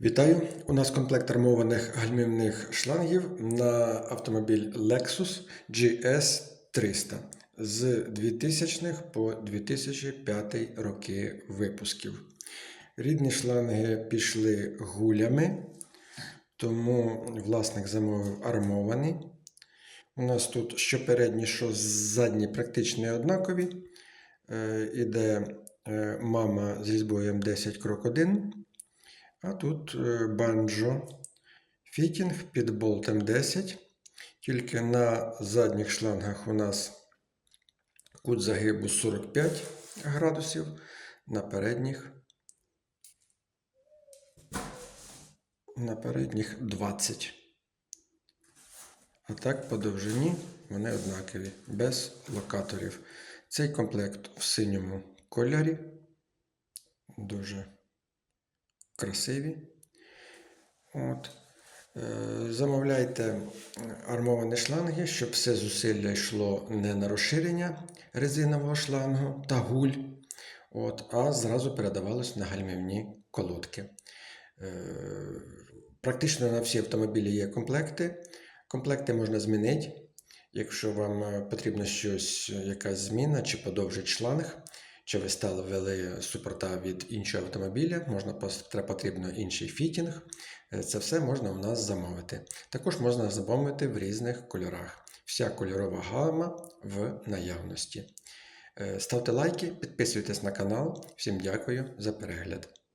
Вітаю! У нас комплект армованих гальмівних шлангів на автомобіль Lexus GS 300 з 2000 х по 2005 роки випусків. Рідні шланги пішли гулями, тому власник замовив армовані. У нас тут що передні, що задні практично однакові. Е, Іде е, мама з різьбою М10 крок 1. А тут е, банджо фітінг під болтом 10. Тільки на задніх шлангах у нас кут загибу 45 градусів, на передніх на передніх 20. А так по довжині вони однакові, без локаторів. Цей комплект в синьому кольорі. Дуже красиві. От. Е, Замовляйте армовані шланги, щоб все зусилля йшло не на розширення резинового шлангу та гуль, от, а зразу передавалось на гальмівні колодки. Е, Практично на всі автомобілі є комплекти. Комплекти можна змінити. Якщо вам е, потрібно щось, якась зміна чи подовжить шланг, чи ви стали ввели супорта від іншого автомобіля, можна потрібно інший фітінг. Е, Це все можна у нас замовити. Також можна замовити в різних кольорах. Вся кольорова гама в наявності. Е, Ставте лайки, підписуйтесь на канал. Всім дякую за перегляд.